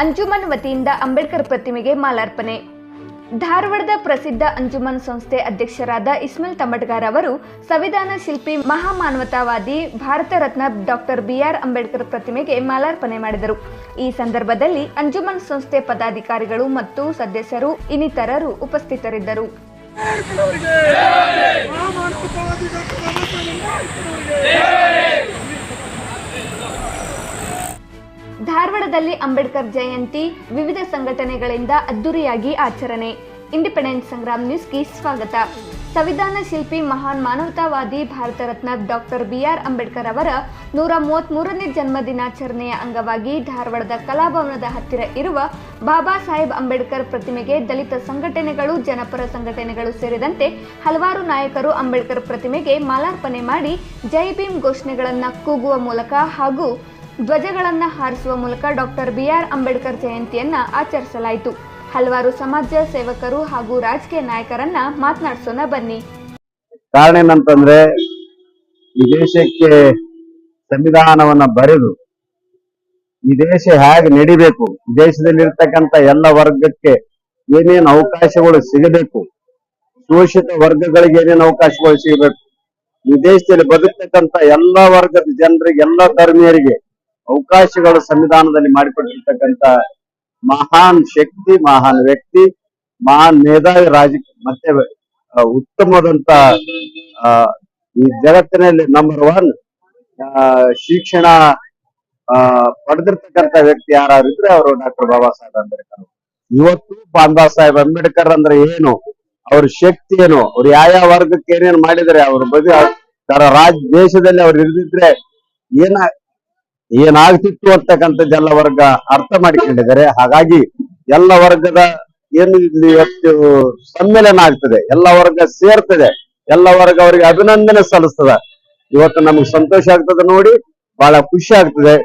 ಅಂಜುಮನ್ ವತಿಯಿಂದ ಅಂಬೇಡ್ಕರ್ ಪ್ರತಿಮೆಗೆ ಮಾಲಾರ್ಪಣೆ. ಧಾರವಾಡದ ಪ್ರಸಿದ್ಧ ಅಂಜುಮನ್ ಸಂಸ್ಥೆ ಅಧ್ಯಕ್ಷರಾದ ಇಸ್ಮಾಲ್ ತಮಟ್ಗಾರ್ ಅವರು ಸಂವಿಧಾನ ಶಿಲ್ಪಿ ಮಹಾಮಾನವತಾವಾದಿ Bharat Ratna doctor B R Ambedkar ಪ್ರತಿಮೆಗೆ ಮಾಲಾರ್ಪಣೆ ಮಾಡಿದರು. ಈ ಸಂದರ್ಭದಲ್ಲಿ ಅಂಜುಮನ್ ಸಂಸ್ಥೆ ಪದಾಧಿಕಾರಿಗಳು ಮತ್ತು ಸದಸ್ಯರು ಇನ್ನಿತರರು ಉಪಸ್ಥಿತರಿದ್ದರು. ಧಾರವಾಡದಲ್ಲಿ ಅಂಬೇಡ್ಕರ್ ಜಯಂತಿ, ವಿವಿಧ ಸಂಘಟನೆಗಳಿಂದ ಅದ್ದೂರಿಯಾಗಿ ಆಚರಣೆ. ಇಂಡಿಪೆಂಡೆನ್ಸ್ ಸಂಗ್ರಾಮ್ ನ್ಯೂಸ್ಗೆ ಸ್ವಾಗತ. ಸಂವಿಧಾನ ಶಿಲ್ಪಿ ಮಹಾನ್ ಮಾನವತಾವಾದಿ Bharat Ratna doctor B R Ambedkar ಅವರ ನೂರ ಮೂವತ್ತ್ಮೂರನೇ ಜನ್ಮ ದಿನಾಚರಣೆಯ ಅಂಗವಾಗಿ ಧಾರವಾಡದ ಕಲಾಭವನದ ಹತ್ತಿರ ಇರುವ ಬಾಬಾ ಸಾಹೇಬ್ ಅಂಬೇಡ್ಕರ್ ಪ್ರತಿಮೆಗೆ ದಲಿತ ಸಂಘಟನೆಗಳು, ಜನಪರ ಸಂಘಟನೆಗಳು ಸೇರಿದಂತೆ ಹಲವಾರು ನಾಯಕರು ಅಂಬೇಡ್ಕರ್ ಪ್ರತಿಮೆಗೆ ಮಾಲಾರ್ಪಣೆ ಮಾಡಿ ಜೈ ಭೀಮ್ ಘೋಷಣೆಗಳನ್ನು ಕೂಗುವ ಮೂಲಕ ಹಾಗೂ ಧ್ವಜಗಳನ್ನು ಹಾರಿಸುವ ಮೂಲಕ ಡಾಕ್ಟರ್ ಬಿ ಆರ್ ಅಂಬೇಡ್ಕರ್ ಜಯಂತಿಯನ್ನು ಆಚರಿಸಲಾಯಿತು. ಹಲವಾರು ಸಮಾಜ ಸೇವಕರು ಹಾಗೂ ರಾಜಕೀಯ ನಾಯಕರನ್ನ ಮಾತನಾಡಿಸೋಣ ಬನ್ನಿ. ಕಾರಣ ಏನಂತಂದ್ರೆ, ಈ ದೇಶಕ್ಕೆ ಸಂವಿಧಾನವನ್ನ ಬರೆದು, ಈ ದೇಶ ಹೇಗೆ ನಡಿಬೇಕು ದೇಶದಲ್ಲಿರ್ತಕ್ಕಂಥ ಎಲ್ಲ ವರ್ಗಕ್ಕೆ ಏನೇನು ಅವಕಾಶಗಳು ಸಿಗಬೇಕು, ಶೋಷಿತ ವರ್ಗಗಳಿಗೆ ಏನೇನು ಅವಕಾಶಗಳು ಸಿಗಬೇಕು, ಈ ದೇಶದಲ್ಲಿ ಬದುಕ್ತಕ್ಕಂಥ ಎಲ್ಲ ವರ್ಗದ ಜನರಿಗೆ, ಎಲ್ಲ ಧರ್ಮೀಯರಿಗೆ ಅವಕಾಶಗಳು ಸಂವಿಧಾನದಲ್ಲಿ ಮಾಡಿಕೊಟ್ಟಿರ್ತಕ್ಕಂಥ ಮಹಾನ್ ಶಕ್ತಿ, ಮಹಾನ್ ವ್ಯಕ್ತಿ, ಮಹಾನ್ ಮೇಧಾವಿ ರಾಜ, ಮತ್ತೆ ಉತ್ತಮವಾದಂತ ಈ ಜಗತ್ತಿನಲ್ಲಿ ನಂಬರ್ ಒನ್ ಶಿಕ್ಷಣ ಪಡೆದಿರ್ತಕ್ಕಂಥ ವ್ಯಕ್ತಿ ಯಾರು ಇದ್ರೆ ಅವರು ಡಾಕ್ಟರ್ ಬಾಬಾ ಸಾಹೇಬ್ ಅಂಬೇಡ್ಕರ್ ಇವತ್ತು ಬಾಬಾ ಸಾಹೇಬ್ ಅಂಬೇಡ್ಕರ್ ಅಂದ್ರೆ ಏನು? ಅವ್ರ ಶಕ್ತಿ ಏನು? ಅವ್ರು ಯಾವ ಯಾವ ವರ್ಗಕ್ಕೆ ಏನೇನ್ ಮಾಡಿದರೆ ಅವ್ರ ಬಗ್ಗೆ ತರ ರಾಜ್, ದೇಶದಲ್ಲಿ ಅವ್ರು ಇರ್ದಿದ್ರೆ ಏನ ಏನಾಗ್ತಿತ್ತು ಅಂತಕ್ಕಂಥದ್ದೆಲ್ಲ ವರ್ಗ ಅರ್ಥ ಮಾಡಿಕೊಂಡಿದ್ದಾರೆ. ಹಾಗಾಗಿ ಎಲ್ಲ ವರ್ಗದ ಏನು ಇಲ್ಲಿ ಇವತ್ತು ಸಮ್ಮೇಳನ ಆಗ್ತದೆ, ಎಲ್ಲ ವರ್ಗ ಸೇರ್ತದೆ, ಎಲ್ಲ ವರ್ಗ ಅವರಿಗೆ ಅಭಿನಂದನೆ ಸಲ್ಲಿಸ್ತದ. ಇವತ್ತು ನಮ್ಗೆ ಸಂತೋಷ ಆಗ್ತದೆ ನೋಡಿ, ಬಹಳ ಖುಷಿ ಆಗ್ತದೆ.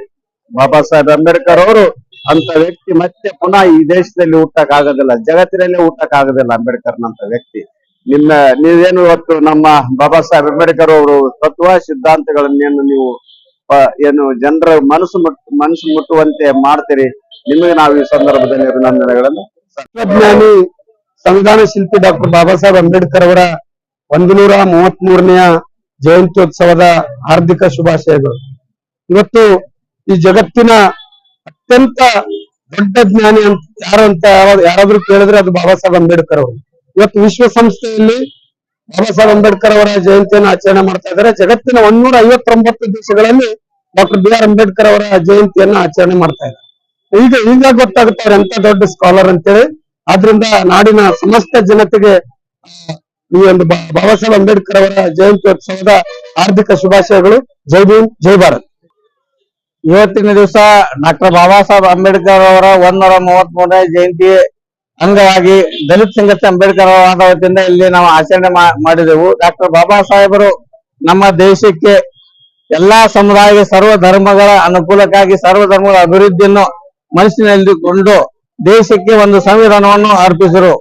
ಬಾಬಾ ಸಾಹೇಬ್ ಅಂಬೇಡ್ಕರ್ ಅವರು ಅಂತ ವ್ಯಕ್ತಿ ಮತ್ತೆ ಪುನಃ ಈ ದೇಶದಲ್ಲಿ ಹುಟ್ಟಕ್ ಆಗೋದಿಲ್ಲ, ಜಗತ್ತಿನಲ್ಲೇ ಹುಟ್ಟಕ್ ಆಗೋದಿಲ್ಲ ಅಂಬೇಡ್ಕರ್ ನಂತ ವ್ಯಕ್ತಿ. ನಿಮ್ಮ, ನೀವೇನು ಇವತ್ತು ನಮ್ಮ ಬಾಬಾ ಸಾಹೇಬ್ ಅಂಬೇಡ್ಕರ್ ಅವರು ತತ್ವ ಸಿದ್ಧಾಂತಗಳನ್ನೇನು ನೀವು ಏನು, ಜನರ ಮನಸ್ಸು ಮನಸ್ಸು ಮುಟ್ಟುವಂತೆ ಮಾಡ್ತೀರಿ. ನಿಮಗೆ ನಾವು ಈ ಸಂದರ್ಭದಲ್ಲಿ ಅಭಿನಂದನೆಗಳನ್ನು. ತತ್ವಜ್ಞಾನಿ ಸಂವಿಧಾನ ಶಿಲ್ಪಿ ಡಾಕ್ಟರ್ ಬಾಬಾ ಸಾಹೇಬ್ ಅಂಬೇಡ್ಕರ್ ಅವರ ಒಂದು ನೂರ ಮೂವತ್ತ್ ಮೂರನೆಯ ಜಯಂತ್ಯೋತ್ಸವದ ಹಾರ್ದಿಕ ಶುಭಾಶಯಗಳು. ಇವತ್ತು ಈ ಜಗತ್ತಿನ ಅತ್ಯಂತ ದೊಡ್ಡ ಜ್ಞಾನಿ ಅಂತ ಯಾರು ಅಂತ ಯಾರಾದ್- ಯಾರಾದ್ರೂ ಕೇಳಿದ್ರೆ ಅದು ಬಾಬಾ ಸಾಹೇಬ್ ಅಂಬೇಡ್ಕರ್ ಅವರು. ಇವತ್ತು ವಿಶ್ವಸಂಸ್ಥೆಯಲ್ಲಿ ಬಾಬಾ ಸಾಹೇಬ್ ಅಂಬೇಡ್ಕರ್ ಅವರ ಜಯಂತಿಯನ್ನು ಆಚರಣೆ ಮಾಡ್ತಾ ಇದ್ದಾರೆ. ಜಗತ್ತಿನ ಒಂದೂರ ಐವತ್ತೊಂಬತ್ತು ದೇಶಗಳಲ್ಲಿ ಡಾಕ್ಟರ್ ಬಿ ಆರ್ ಅಂಬೇಡ್ಕರ್ ಅವರ ಜಯಂತಿಯನ್ನ ಆಚರಣೆ ಮಾಡ್ತಾ ಇದ್ದಾರೆ. ಈಗ ಈಗ ಗೊತ್ತಾಗುತ್ತೆ ಎಂತ ದೊಡ್ಡ ಸ್ಕಾಲರ್ ಅಂತೇಳಿ. ಆದ್ರಿಂದ ನಾಡಿನ ಸಮಸ್ತ ಜನತೆಗೆ ಈ ಒಂದು ಬಾಬಾ ಸಾಹೇಬ್ ಅಂಬೇಡ್ಕರ್ ಅವರ ಜಯಂತ್ಯೋತ್ಸವದ ಹಾರ್ದಿಕ ಶುಭಾಶಯಗಳು. ಜೈ ಭೀಮ್, ಜೈ ಭಾರತ್. ಇವತ್ತಿನ ದಿವಸ ಡಾಕ್ಟರ್ ಬಾಬಾ ಸಾಹೇಬ್ ಅಂಬೇಡ್ಕರ್ ಅವರ ಒಂದೂರ ಮೂವತ್ತ್ ಮೂರನೇ ಜಯಂತಿ ಅಂಗವಾಗಿ ದಲಿತ ಸಂಘರ್ಷ ಅಂಬೇಡ್ಕರ್ ಅವರ ವತಿಯಿಂದ ಇಲ್ಲಿ ನಾವು ಆಚರಣೆ ಮಾಡಿದೆವು. ಡಾಕ್ಟರ್ ಬಾಬಾ ಸಾಹೇಬರು ನಮ್ಮ ದೇಶಕ್ಕೆ ಎಲ್ಲಾ ಸಮುದಾಯ ಸರ್ವ ಧರ್ಮಗಳ ಅನುಕೂಲಕ್ಕಾಗಿ ಸರ್ವ ಧರ್ಮಗಳ ಅಭಿವೃದ್ಧಿಯನ್ನು ಮನಸ್ಸಿನಲ್ಲಿಕೊಂಡು ದೇಶಕ್ಕೆ ಒಂದು ಸಂವಿಧಾನವನ್ನು ಅರ್ಪಿಸಿದರು.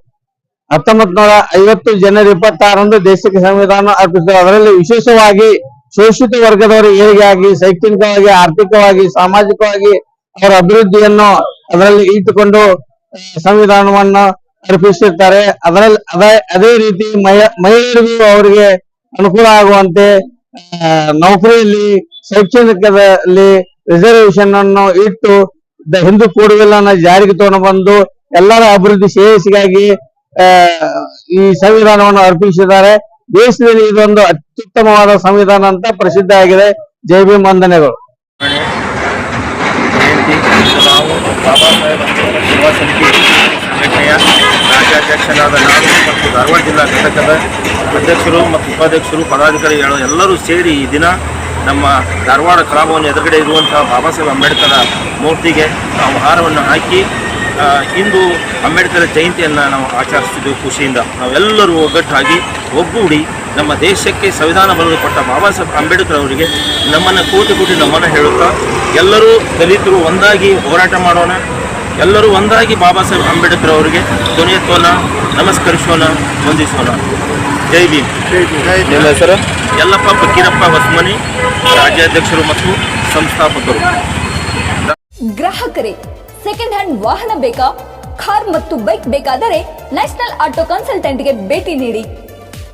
ಹತ್ತೊಂಬತ್ ನೂರ ಐವತ್ತು ಜನವರಿ ಇಪ್ಪತ್ತಾರರಂದು ದೇಶಕ್ಕೆ ಸಂವಿಧಾನ ಅರ್ಪಿಸಿದರು. ಅದರಲ್ಲಿ ವಿಶೇಷವಾಗಿ ಶೋಷಿತ ವರ್ಗದವರು ಏಳಿಗೆಯಾಗಿ ಶೈಕ್ಷಣಿಕವಾಗಿ, ಆರ್ಥಿಕವಾಗಿ, ಸಾಮಾಜಿಕವಾಗಿ ಅವರ ಅಭಿವೃದ್ಧಿಯನ್ನು ಅದರಲ್ಲಿ ಇಟ್ಟುಕೊಂಡು ಸಂವಿಧಾನವನ್ನು ಅರ್ಪಿಸಿರ್ತಾರೆ ಅದರಲ್ಲಿ ಅದೇ ಅದೇ ರೀತಿ ಮಹಿ- ಮಹಿಳೆಯರಿಗೂ ಅವರಿಗೆ ಅನುಕೂಲ ಆಗುವಂತೆ ನೌಕರಿಯಲ್ಲಿ, ಶೈಕ್ಷಣಿಕದಲ್ಲಿ ರಿಸರ್ವೇಶನ್ ಅನ್ನು ಇಟ್ಟು, ದ- ಹಿಂದೂ ಕೂಡುವಿಲ್ಲನ್ನ ಜಾರಿಗೆ ತಗೊಂಡು ಬಂದು ಎಲ್ಲರ ಅಭಿವೃದ್ಧಿ ಶ್ರೇಯಸ್ಸಿಗಾಗಿ ಈ ಸಂವಿಧಾನವನ್ನು ಅರ್ಪಿಸಿದ್ದಾರೆ. ದೇಶದಲ್ಲಿ ಇದೊಂದು ಅತ್ಯುತ್ತಮವಾದ ಸಂವಿಧಾನ ಅಂತ ಪ್ರಸಿದ್ಧ ಆಗಿದೆ. ಜೈ ಭೀಮ್, ವಂದನೆಗಳು. ಜಯಂತಿ ನಾವು ಬಾಬಾ ಸಾಹೇಬ್ ಅಂಬೇಡ್ಕರ್ ಯುವ ಸಮಿತಿ ಸಂಘಟನೆಯ ರಾಜ್ಯಾಧ್ಯಕ್ಷರಾದ ನಾನು ಮತ್ತು ಧಾರವಾಡ ಜಿಲ್ಲಾ ಘಟಕದ ಅಧ್ಯಕ್ಷರು ಮತ್ತು ಉಪಾಧ್ಯಕ್ಷರು ಪದಾಧಿಕಾರಿಗಳು ಎಲ್ಲರೂ ಸೇರಿ ಈ ದಿನ ನಮ್ಮ ಧಾರವಾಡ ಕಲಾಭವನ ಎದುರುಗಡೆ ಇರುವಂತಹ ಬಾಬಾ ಸಾಹೇಬ್ ಅಂಬೇಡ್ಕರ್ ಮೂರ್ತಿಗೆ ನಾವು ಹಾರವನ್ನು ಹಾಕಿ ಇಂದು ಅಂಬೇಡ್ಕರ್ ಜಯಂತಿಯನ್ನು ನಾವು ಆಚರಿಸ್ತಿದ್ದೇವೆ ಖುಷಿಯಿಂದ. ನಾವೆಲ್ಲರೂ ಒಗ್ಗಟ್ಟಾಗಿ ಒಗ್ಗೂಡಿ ನಮ್ಮ ದೇಶಕ್ಕೆ ಸಂವಿಧಾನ ಬರೆದು ಕೊಟ್ಟ ಬಾಬಾ ಸಾಹೇಬ್ ಅಂಬೇಡ್ಕರ್ ಅವರಿಗೆ ನಮ್ಮನ್ನು ಕೋಟಿ ಕೋಟಿ ನಮ್ಮನ್ನು ಹೇಳುತ್ತಾ ಎಲ್ಲರೂ ದಲಿತರು ಒಂದಾಗಿ ಹೋರಾಟ ಮಾಡೋಣ. ಎಲ್ಲರೂ ಒಂದಾಗಿ ಬಾಬಾ ಸಾಹೇಬ್ ಅಂಬೇಡ್ಕರ್ ಅವರಿಗೆ ಧ್ವನಿಯತ್ವನ ನಮಸ್ಕರಿಸೋಣ ವಂದಿಸೋಣ. ಜೈ ಭೀಮ್. ನಿಮ್ಮ ಹೆಸರು? ಯಲ್ಲಪ್ಪ ಫಕೀರಪ್ಪ ಹೊಸ್ಮನಿ ರಾಜ್ಯಾಧ್ಯಕ್ಷರು ಮತ್ತು ಸಂಸ್ಥಾಪಕರು. ಗ್ರಾಹಕರೇ ಸೆಕೆಂಡ್ ಹ್ಯಾಂಡ್ ವಾಹನ ಬೇಕಾ? ಕಾರ್ ಮತ್ತು ಬೈಕ್ ಬೇಕಾದರೆ ನ್ಯಾಷನಲ್ ಆಟೋ ಕನ್ಸಲ್ಟೆಂಟ್ಗೆ ಭೇಟಿ ನೀಡಿ.